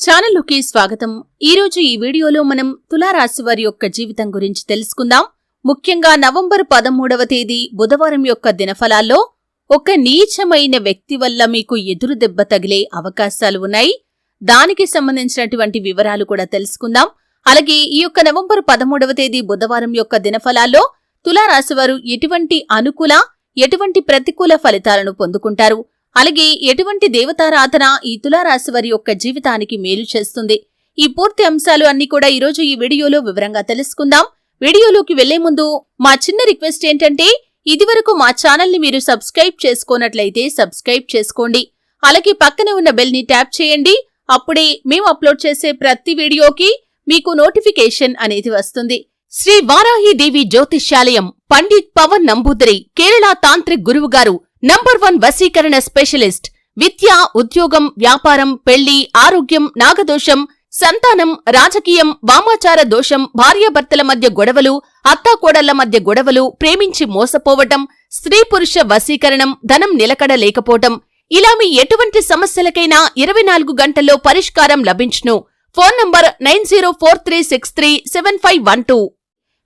ఛానల్లోకి స్వాగతం. ఈరోజు ఈ వీడియోలో మనం తులారాశి వారి యొక్క జీవితం గురించి తెలుసుకుందాం. ముఖ్యంగా నవంబర్ పదమూడవ తేదీ బుధవారం యొక్క దినఫలాల్లో ఒక నీచమైన వ్యక్తి వల్ల మీకు ఎదురు దెబ్బ తగిలే అవకాశాలు ఉన్నాయి. దానికి సంబంధించినటువంటి వివరాలు కూడా తెలుసుకుందాం. అలాగే ఈ యొక్క నవంబర్ పదమూడవ తేదీ బుధవారం యొక్క దినఫలాల్లో తులారాశి వారు ఎటువంటి అనుకూల ఎటువంటి ప్రతికూల ఫలితాలను పొందుకుంటారు? అలాగే ఎటువంటి దేవతారాధన ఈ తులారాశి వారి యొక్క జీవితానికి మేలు చేస్తుంది. ఈ పూర్తి అంశాలు అన్ని కూడా ఈరోజు ఈ వీడియోలో వివరంగా తెలుసుకుందాం. వీడియోలోకి వెళ్ళే ముందు మా చిన్న రిక్వెస్ట్ ఏంటంటే ఇదివరకు మా ఛానల్ని మీరు సబ్స్క్రైబ్ చేసుకోనట్లయితే సబ్స్క్రైబ్ చేసుకోండి. అలాగే పక్కనే ఉన్న బెల్ని ట్యాప్ చేయండి. అప్పుడే మేము అప్లోడ్ చేసే ప్రతి వీడియోకి మీకు నోటిఫికేషన్ అనేది వస్తుంది. శ్రీ వారాహి దేవి జ్యోతిష్యాలయం పండిత్ పవన్ నంబూదరి కేరళ తాంత్రిక్ గురువు గారు నంబర్ వన్ వశీకరణ స్పెషలిస్ట్. విద్య ఉద్యోగం వ్యాపారం పెళ్ళి ఆరోగ్యం నాగదోషం సంతానం రాజకీయం వామాచార దోషం భార్యాభర్తల మధ్య గొడవలు అత్తాకోడళ్ళ మధ్య గొడవలు ప్రేమించి మోసపోవటం స్త్రీ పురుష వశీకరణం ధనం నిలకడ లేకపోవటం. ఇలా మీ ఎటువంటి సమస్యలకైనా ఇరవై నాలుగు గంటల్లో పరిష్కారం లభించును. Phone number nine zero four three six three seven five one two.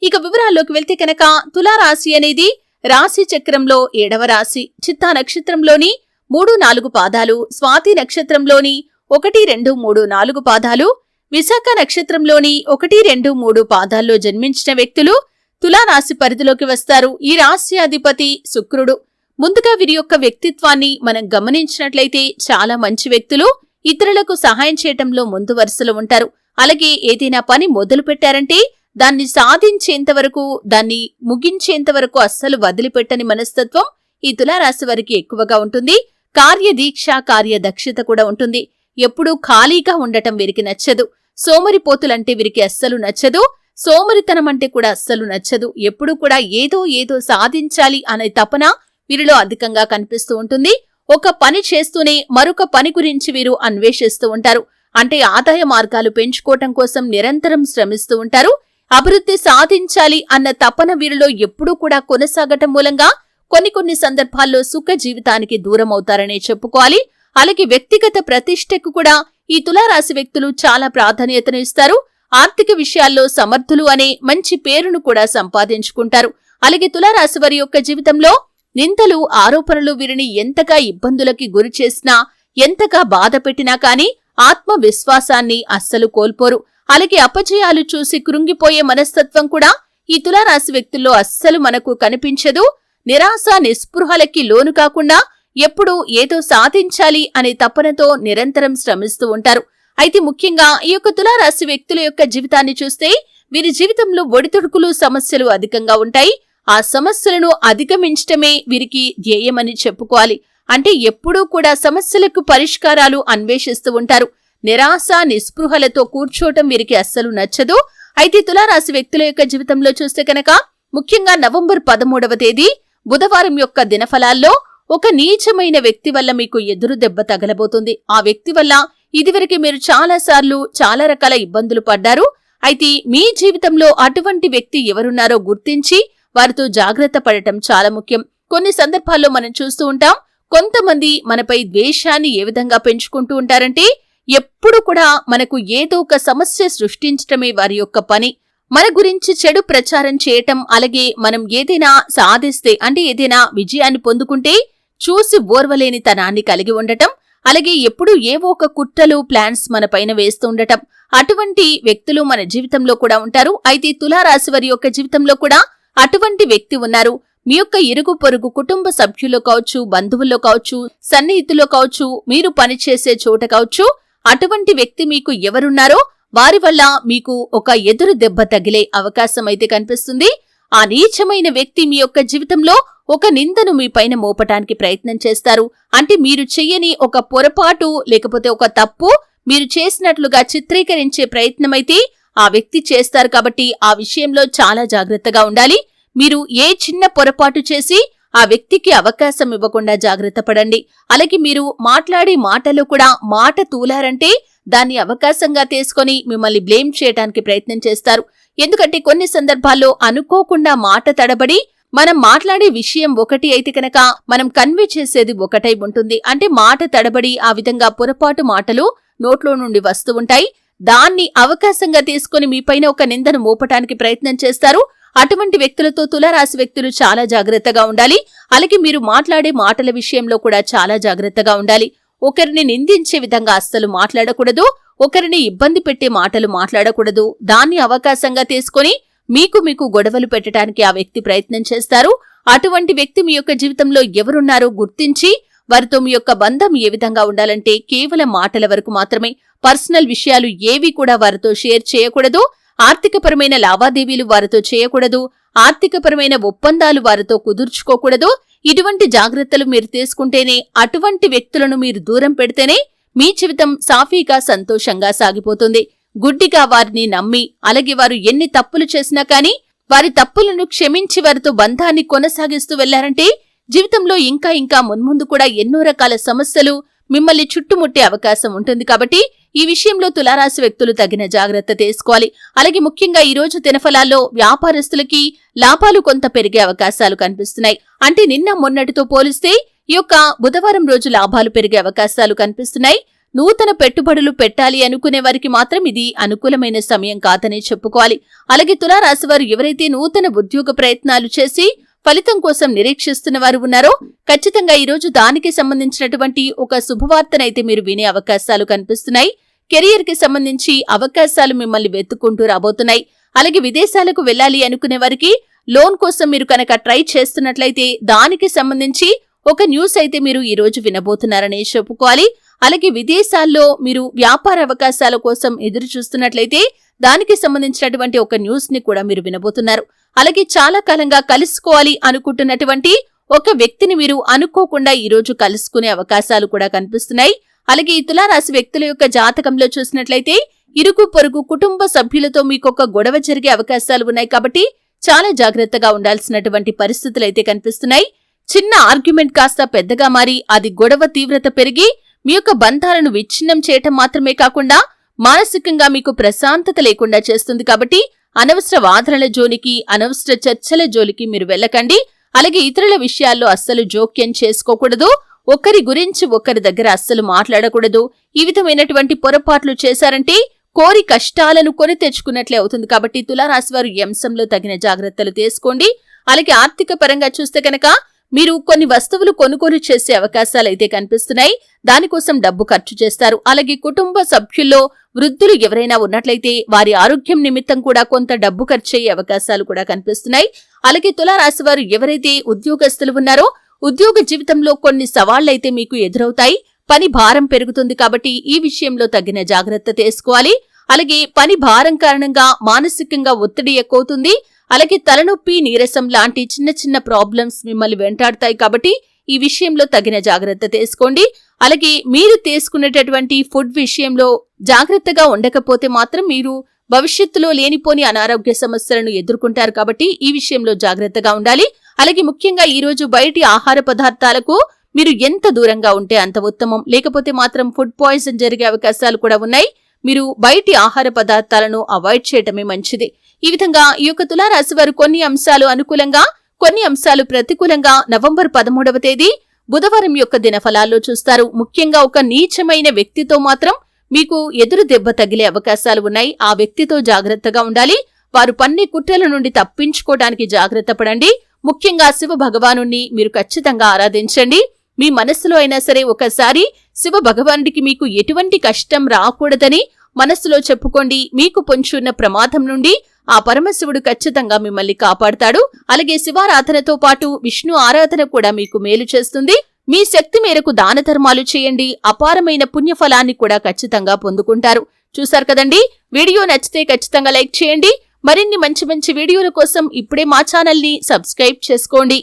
ఇక వివరాల్లోకి వెళ్తే కనుక తులారాశి అనేది రాశి చక్రంలో ఏడవ రాశి చిత్తా నక్షత్రంలోని మూడు నాలుగు పాదాలు స్వాతి నక్షత్రంలోని ఒకటి రెండు మూడు నాలుగు పాదాలు విశాఖ నక్షత్రంలోని ఒకటి రెండు మూడు పాదాల్లో జన్మించిన వ్యక్తులు తులారాశి పరిధిలోకి వస్తారు. ఈ రాశి అధిపతి శుక్రుడు. ముందుగా వీరి యొక్క వ్యక్తిత్వాన్ని మనం గమనించినట్లయితే చాలా మంచి వ్యక్తులు ఇతరులకు సహాయం చేయటంలో ముందు వరుసలో ఉంటారు. అలాగే ఏదైనా పని మొదలు పెట్టారంటే దాన్ని సాధించేంతవరకు దాన్ని ముగించేంతవరకు అస్సలు వదిలిపెట్టని మనస్తత్వం ఈ తులారాశి వారికి ఎక్కువగా ఉంటుంది. కార్యదీక్ష కార్యదక్షత కూడా ఉంటుంది. ఎప్పుడూ ఖాళీగా ఉండటం వీరికి నచ్చదు. సోమరిపోతులంటే వీరికి అస్సలు నచ్చదు. సోమరితనం అంటే కూడా అస్సలు నచ్చదు. ఎప్పుడూ కూడా ఏదో ఏదో సాధించాలి అనే తపన వీరిలో అధికంగా కనిపిస్తూ ఉంటుంది. ఒక పని చేస్తూనే మరొక పని గురించి వీరు అన్వేషిస్తూ ఉంటారు. అంటే ఆదాయ మార్గాలు పెంచుకోవటం కోసం నిరంతరం శ్రమిస్తూ ఉంటారు. అభివృద్ధి సాధించాలి అన్న తపన వీరిలో ఎప్పుడూ కూడా కొనసాగటం మూలంగా కొన్ని కొన్ని సందర్భాల్లో సుఖ జీవితానికి దూరం అవుతారనే చెప్పుకోవాలి. అలాగే వ్యక్తిగత ప్రతిష్టకు కూడా ఈ తులారాశి వ్యక్తులు చాలా ప్రాధాన్యతను ఇస్తారు. ఆర్థిక విషయాల్లో సమర్థులు అనే మంచి పేరును కూడా సంపాదించుకుంటారు. అలాగే తులారాశి వారి యొక్క జీవితంలో నిందలు ఆరోపణలు వీరిని ఎంతగా ఇబ్బందులకి గురి చేసినా ఎంతగా బాధ పెట్టినా కానీ ఆత్మవిశ్వాసాన్ని అస్సలు కోల్పోరు. అలాగే అపజయాలు చూసి కృంగిపోయే మనస్తత్వం కూడా ఈ తులారాశి వ్యక్తుల్లో అస్సలు మనకు కనిపించదు. నిరాశ నిస్పృహలకి లోను కాకుండా ఎప్పుడూ ఏదో సాధించాలి అనే తపనతో నిరంతరం శ్రమిస్తూ ఉంటారు. అయితే ముఖ్యంగా ఈ యొక్క తులారాశి వ్యక్తుల యొక్క జీవితాన్ని చూస్తే వీరి జీవితంలో ఒడిదుడుకులు సమస్యలు అధికంగా ఉంటాయి. ఆ సమస్యలను అధిగమించటమే వీరికి ధ్యేయమని చెప్పుకోవాలి. అంటే ఎప్పుడూ కూడా సమస్యలకు పరిష్కారాలు అన్వేషిస్తూ ఉంటారు. నిరాశ నిస్పృహలతో కూర్చోవటం వీరికి అస్సలు నచ్చదు. అయితే తులారాశి వ్యక్తుల యొక్క జీవితంలో చూస్తే కనుక ముఖ్యంగా నవంబర్ పదమూడవ తేదీ బుధవారం యొక్క దినఫలాల్లో ఒక నీచమైన వ్యక్తి వల్ల మీకు ఎదురు దెబ్బ తగలబోతుంది. ఆ వ్యక్తి వల్ల ఇదివరకు మీరు చాలా సార్లు చాలా రకాల ఇబ్బందులు పడ్డారు. అయితే మీ జీవితంలో అటువంటి వ్యక్తి ఎవరున్నారో గుర్తించి వారితో జాగ్రత్త పడటం చాలా ముఖ్యం. కొన్ని సందర్భాల్లో మనం చూస్తూ ఉంటాం కొంతమంది మనపై ద్వేషాన్ని ఏ విధంగా పెంచుకుంటూ ఉంటారంటే ఎప్పుడు కూడా మనకు ఏదో ఒక సమస్య సృష్టించటమే వారి యొక్క పని. మన గురించి చెడు ప్రచారం చేయటం అలాగే మనం ఏదైనా సాధిస్తే అంటే ఏదైనా విజయాన్ని పొందుకుంటే చూసి ఓర్వలేని తనాన్ని కలిగి ఉండటం అలాగే ఎప్పుడూ ఏవో ఒక కుట్రలు ప్లాన్స్ మన పైన వేస్తూ ఉండటం. అటువంటి వ్యక్తులు మన జీవితంలో కూడా ఉంటారు. అయితే తులారాశి వారి యొక్క జీవితంలో కూడా అటువంటి వ్యక్తి ఉన్నారు. మీ యొక్క ఇరుగు పొరుగు కుటుంబ సభ్యుల్లో కావచ్చు బంధువుల్లో కావచ్చు సన్నిహితుల్లో కావచ్చు మీరు పనిచేసే చోట కావచ్చు అటువంటి వ్యక్తి మీకు ఎవరున్నారో వారి వల్ల మీకు ఒక ఎదురు దెబ్బ తగిలే అవకాశం అయితే కనిపిస్తుంది. ఆ నీచమైన వ్యక్తి మీ యొక్క జీవితంలో ఒక నిందను మీ పైన మోపటానికి ప్రయత్నం చేస్తారు. అంటే మీరు చెయ్యని ఒక పొరపాటు లేకపోతే ఒక తప్పు మీరు చేసినట్లుగా చిత్రీకరించే ప్రయత్నమైతే ఆ వ్యక్తి చేస్తారు కాబట్టి ఆ విషయంలో చాలా జాగ్రత్తగా ఉండాలి. మీరు ఏ చిన్న పొరపాటు చేసి ఆ వ్యక్తికి అవకాశం ఇవ్వకుండా జాగ్రత్త పడండి. అలాగే మీరు మాట్లాడే మాటలు కూడా మాట తూలారంటే దాన్ని అవకాశంగా తీసుకొని మిమ్మల్ని బ్లేమ్ చేయడానికి ప్రయత్నం చేస్తారు. ఎందుకంటే కొన్ని సందర్భాల్లో అనుకోకుండా మాట తడబడి మనం మాట్లాడే విషయం ఒకటి అయితే కనుక మనం కన్వే చేసేది ఒకటై ఉంటుంది. అంటే మాట తడబడి ఆ విధంగా పొరపాటు మాటలు నోట్లో నుండి వస్తూ ఉంటాయి. దాన్ని అవకాశంగా తీసుకుని మీపైన ఒక నిందను మోపటానికి ప్రయత్నం చేస్తారు. అటువంటి వ్యక్తులతో తులారాశి వ్యక్తులు చాలా జాగ్రత్తగా ఉండాలి. అలాగే మీరు మాట్లాడే మాటల విషయంలో కూడా చాలా జాగ్రత్తగా ఉండాలి. ఒకరిని నిందించే విధంగా అస్సలు మాట్లాడకూడదు. ఒకరిని ఇబ్బంది పెట్టే మాటలు మాట్లాడకూడదు. దాన్ని అవకాశంగా తీసుకొని మీకు మీకు గొడవలు పెట్టడానికి ఆ వ్యక్తి ప్రయత్నం చేస్తారు. అటువంటి వ్యక్తి మీ యొక్క జీవితంలో ఎవరున్నారో గుర్తించి వారితో మీ యొక్క బంధం ఏ విధంగా ఉండాలంటే కేవలం మాటల వరకు మాత్రమే పర్సనల్ విషయాలు ఏవి కూడా వారితో షేర్ చేయకూడదు ఆర్థికపరమైన లావాదేవీలు వారితో చేయకూడదు ఆర్థికపరమైన ఒప్పందాలు వారితో కుదుర్చుకోకూడదు. ఇటువంటి జాగ్రత్తలు మీరు తీసుకుంటేనే అటువంటి వ్యక్తులను మీరు దూరం పెడితేనే మీ జీవితం సాఫీగా సంతోషంగా సాగిపోతుంది. గుడ్డిగా వారిని నమ్మి అలాగే వారు ఎన్ని తప్పులు చేసినా కానీ వారి తప్పులను క్షమించి వారితో బంధాన్ని కొనసాగిస్తూ వెళ్ళారంటే జీవితంలో ఇంకా ఇంకా మున్ముందు కూడా ఎన్నో రకాల సమస్యలు మిమ్మల్ని చుట్టుముట్టే అవకాశం ఉంటుంది కాబట్టి ఈ విషయంలో తులారాశి వ్యక్తులు తగిన జాగ్రత్త తీసుకోవాలి. అలాగే ముఖ్యంగా ఈ రోజు దినఫలాల్లో వ్యాపారస్తులకి లాభాలు కొంత పెరిగే అవకాశాలు కనిపిస్తున్నాయి. అంటే నిన్న మొన్నటితో పోలిస్తే ఈ యొక్క బుధవారం రోజు లాభాలు పెరిగే అవకాశాలు కనిపిస్తున్నాయి. నూతన పెట్టుబడులు పెట్టాలి అనుకునే వారికి మాత్రం ఇది అనుకూలమైన సమయం కాదనే చెప్పుకోవాలి. అలాగే తులారాశి వారు ఎవరైతే నూతన ఉద్యోగ ప్రయత్నాలు చేసి ఫలితం కోసం నిరీక్షిస్తున్న వారు ఉన్నారో ఖచ్చితంగా ఈరోజు దానికి సంబంధించినటువంటి ఒక శుభవార్తనైతే మీరు వినే అవకాశాలు కనిపిస్తున్నాయి. కెరియర్కి సంబంధించి అవకాశాలు మిమ్మల్ని వెతుక్కుంటూ రాబోతున్నాయి. అలాగే విదేశాలకు వెళ్ళాలి అనుకునే వారికి లోన్ కోసం మీరు కనుక ట్రై చేస్తున్నట్లయితే దానికి సంబంధించి ఒక న్యూస్ అయితే మీరు ఈ రోజు వినబోతున్నారని చెప్పుకోవాలి. అలాగే విదేశాల్లో మీరు వ్యాపార అవకాశాల కోసం ఎదురు చూస్తున్నట్లయితే దానికి సంబంధించినటువంటి ఒక న్యూస్ని కూడా మీరు వినబోతున్నారు. అలాగే చాలా కాలంగా కలుసుకోవాలి అనుకుంటున్నటువంటి ఒక వ్యక్తిని మీరు అనుకోకుండా ఈ రోజు కలుసుకునే అవకాశాలు కూడా కనిపిస్తున్నాయి. అలాగే ఈ తులారాశి వ్యక్తుల యొక్క జాతకంలో చూసినట్లయితే ఇరుగు పొరుగు కుటుంబ సభ్యులతో మీకు ఒక గొడవ జరిగే అవకాశాలు ఉన్నాయి కాబట్టి చాలా జాగ్రత్తగా ఉండాల్సినటువంటి పరిస్థితులు అయితే కనిపిస్తున్నాయి. చిన్న ఆర్గ్యుమెంట్ కాస్త పెద్దగా మారి అది గొడవ తీవ్రత పెరిగి మీ యొక్క బంధాలను విచ్ఛిన్నం చేయటం మాత్రమే కాకుండా మానసికంగా మీకు ప్రశాంతత లేకుండా చేస్తుంది కాబట్టి అనవసర వాదనల జోలికి అనవసర చర్చల జోలికి మీరు వెళ్ళకండి. అలాగే ఇతరుల విషయాల్లో అస్సలు జోక్యం చేసుకోకూడదు. ఒకరి గురించి ఒకరి దగ్గర అస్సలు మాట్లాడకూడదు. ఈ విధమైనటువంటి పొరపాట్లు చేశారంటే కోరి కష్టాలను కొని తెచ్చుకున్నట్లే అవుతుంది కాబట్టి తులారాశి వారు ఈ అంశంలో తగిన జాగ్రత్తలు తీసుకోండి. అలాగే ఆర్థిక పరంగా చూస్తే కనుక మీరు కొన్ని వస్తువులు కొనుగోలు చేసే అవకాశాలు అయితే కనిపిస్తున్నాయి. దానికోసం డబ్బు ఖర్చు చేస్తారు. అలాగే కుటుంబ సభ్యుల్లో వృద్ధులు ఎవరైనా ఉన్నట్లయితే వారి ఆరోగ్యం నిమిత్తం కూడా కొంత డబ్బు ఖర్చయ్యే అవకాశాలు కూడా కనిపిస్తున్నాయి. అలాగే తులారాశి వారు ఎవరైతే ఉద్యోగస్తులు ఉన్నారో ఉద్యోగ జీవితంలో కొన్ని సవాళ్ళైతే మీకు ఎదురవుతాయి. పని భారం పెరుగుతుంది కాబట్టి ఈ విషయంలో తగిన జాగ్రత్త తీసుకోవాలి. అలాగే పని భారం కారణంగా మానసికంగా ఒత్తిడి ఎక్కువవుతుంది. అలాగే తలనొప్పి నీరసం లాంటి చిన్న చిన్న ప్రాబ్లమ్స్ మిమ్మల్ని వెంటాడతాయి కాబట్టి ఈ విషయంలో తగిన జాగ్రత్త తీసుకోండి. అలాగే మీరు తీసుకునేటటువంటి ఫుడ్ విషయంలో జాగ్రత్తగా ఉండకపోతే మాత్రం మీరు భవిష్యత్తులో లేనిపోని అనారోగ్య సమస్యలను ఎదుర్కొంటారు కాబట్టి ఈ విషయంలో జాగ్రత్తగా ఉండాలి. అలాగే ముఖ్యంగా ఈ రోజు బయటి ఆహార పదార్థాలకు మీరు ఎంత దూరంగా ఉంటే అంత ఉత్తమం. లేకపోతే మాత్రం ఫుడ్ పాయిజన్ జరిగే అవకాశాలు కూడా ఉన్నాయి. మీరు బయటి ఆహార పదార్థాలను అవాయిడ్ చేయటమే మంచిది. ఈ విధంగా ఈ యొక్క తులారాశి వారు కొన్ని అంశాలు అనుకూలంగా కొన్ని అంశాలు ప్రతికూలంగా నవంబర్ పదమూడవ తేదీ బుధవారం యొక్క దినఫలాల్లో చూస్తారు. ముఖ్యంగా ఒక నీచమైన వ్యక్తితో మాత్రం మీకు ఎదురు దెబ్బ తగిలే అవకాశాలు ఉన్నాయి. ఆ వ్యక్తితో జాగ్రత్తగా ఉండాలి. వారు పన్ని కుట్రల నుండి తప్పించుకోవడానికి జాగ్రత్త పడండి. ముఖ్యంగా శివ భగవాను మీరు ఖచ్చితంగా ఆరాధించండి. మీ మనస్సులో అయినా సరే ఒకసారి శివ భగవానుడికి మీకు ఎటువంటి కష్టం రాకూడదని మనస్సులో చెప్పుకోండి. మీకు పొంచున్న ప్రమాదం నుండి ఆ పరమశివుడు ఖచ్చితంగా మిమ్మల్ని కాపాడుతాడు. అలాగే శివారాధనతో పాటు విష్ణు ఆరాధన కూడా మీకు మేలు చేస్తుంది. మీ శక్తి మేరకు దాన ధర్మాలు చేయండి. అపారమైన పుణ్యఫలాన్ని కూడా ఖచ్చితంగా పొందుకుంటారు. చూశారు కదండి? వీడియో నచ్చితే ఖచ్చితంగా లైక్ చేయండి. మరిన్ని మంచి మంచి వీడియోల కోసం ఇప్పుడే మా ఛానల్ని సబ్స్క్రైబ్ చేసుకోండి.